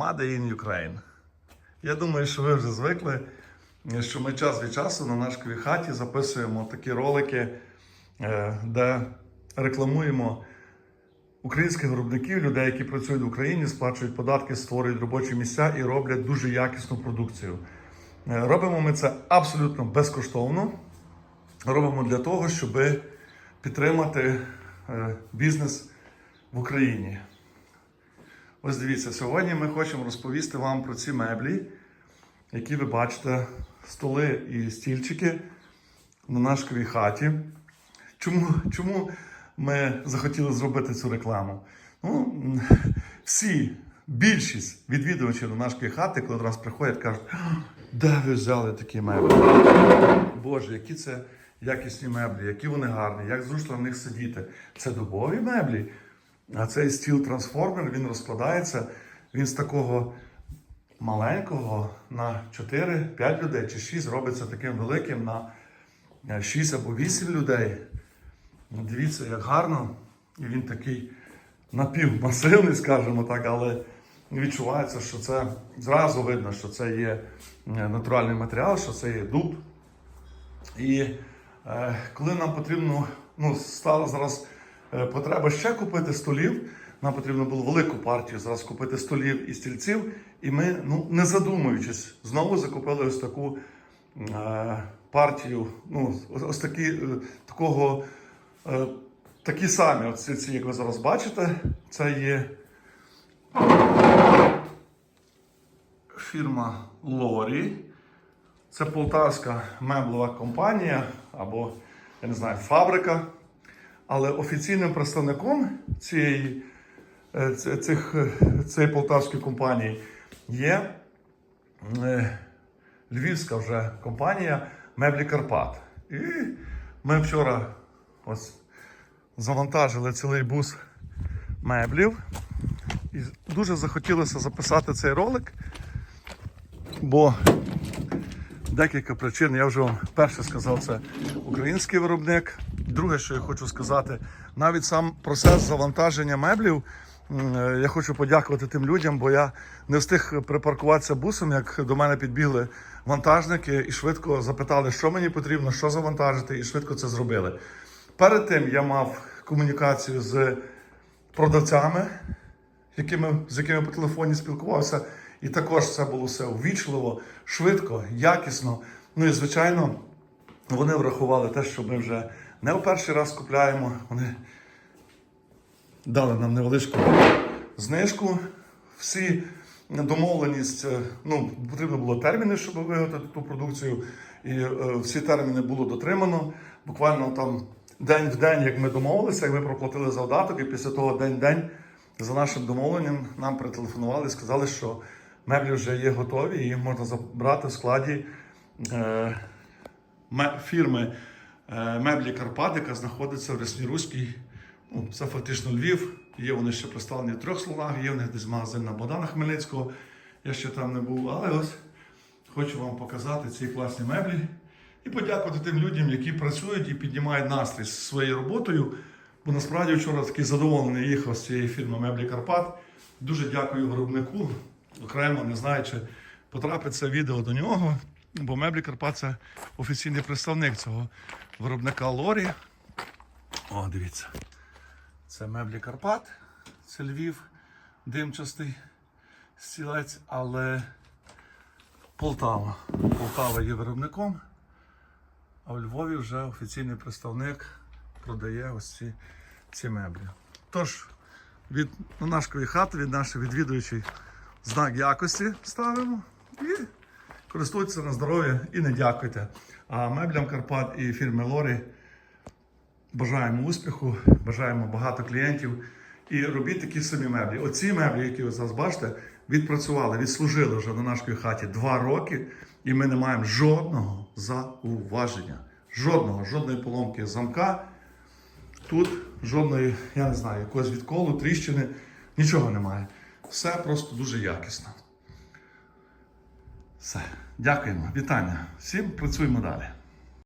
Made in Ukraine. Я думаю, що ви вже звикли, що ми час від часу на нашій хаті записуємо такі ролики, е, де рекламуємо українських виробників, людей, які працюють в Україні, сплачують податки, створюють робочі місця і роблять дуже якісну продукцію. Е, Робимо ми це абсолютно безкоштовно. Робимо для того, щоб підтримати е, бізнес в Україні. Ось дивіться, сьогодні ми хочемо розповісти вам про ці меблі, які ви бачите, столи і стільчики на нашій хаті. Чому, чому ми захотіли зробити цю рекламу? Ну, всі, більшість відвідувачів до нашої хати, коли до приходять, кажуть, де ви взяли такі меблі? Боже, які це якісні меблі, які вони гарні, як зручно на них сидіти. Це дубові меблі. А цей стіл трансформер він розкладається. Він з такого маленького на 4-5 людей чи 6 робиться таким великим на е, 6 або 8 людей. Ну, Дивіться, як гарно. І він такий напівмасивний, скажімо так, але відчувається, що це зразу видно, що це є е, натуральний матеріал, що це є дуб. І е, коли нам потрібно, ну, стала зараз е, потреба ще купити столів, нам потрібно було велику партію зараз купити столів і стільців, і ми, ну, не задумуючись, знову закупили ось таку е, партію, ну, ось, такі, е, такого, е, такі самі, от ці, ці, як ви зараз бачите, це є фірма Лорі. Це полтавська меблова компанія або, я не знаю, фабрика. Але офіційним представником цієї, е, цих, е, цієї полтавської компанії є е, львівська вже компанія Меблі Карпат. І ми вчора ось завантажили цілий бус меблів. І дуже захотілося записати цей ролик, бо Декілька причин. Я вже вам перше сказав, це український виробник. Друге, що я хочу сказати, навіть сам процес завантаження меблів. е, Я хочу подякувати тим людям, бо я не встиг припаркуватися бусом, як до мене підбігли вантажники і швидко запитали, що мені потрібно, що завантажити, і швидко це зробили. Перед тим я мав комунікацію з продавцями, з якими по телефоні спілкувався. І також це було все ввічливо, швидко, якісно. Ну і звичайно, вони врахували те, що ми вже не в перший раз купляємо. Вони дали нам невеличку знижку. Всі домовленість, е, ну, потрібно було терміни, щоб виготовити ту продукцію. І е, всі терміни було дотримано. Буквально там день в день, як ми домовилися, як ми проплатили завдаток, і після того день-день за нашим домовленням нам перетелефонували і сказали, що меблі вже є готові, їх можна забрати в складі е, фірми е, меблі Карпат, яка знаходиться в Ресніруській. Ну, це фактично Львів. Є вони ще представлені в трьох словах, є в них десь магазин на Богдана Хмельницького. Я ще там не був, але ось хочу вам показати ці класні меблі і подякувати тим людям, які працюють і піднімають настрій з своєю роботою. Бо насправді вчора такий задоволений їхав з цієї фірми Меблі Карпат. Дуже дякую виробнику. Окремо не знаю, чи потрапить це відео до нього, бо Меблі Карпат це офіційний представник цього виробника Лорі. О, дивіться. Це меблі Карпат, це Львів, димчастий стілець, але Полтава. Полтава є виробником, а в Львові вже офіційний представник продає ось ці, ці меблі. Тож, від нашої хати, від наших відвідувачів знак якості ставимо і користуйтеся на здоров'я і не дякуйте. А меблям Карпат і фірми Лорі Бажаємо успіху, бажаємо багато клієнтів. І робіть такі самі меблі. Оці меблі, які ви зараз бачите, відпрацювали, відслужили вже на нашій хаті два роки, і ми не маємо жодного зауваження. Жодного, жодної поломки замка. Тут жодної, я не знаю, якогось відколу, тріщини, нічого немає. Все просто дуже якісно. Все. Дякуємо. Вітання. Всім працюємо далі.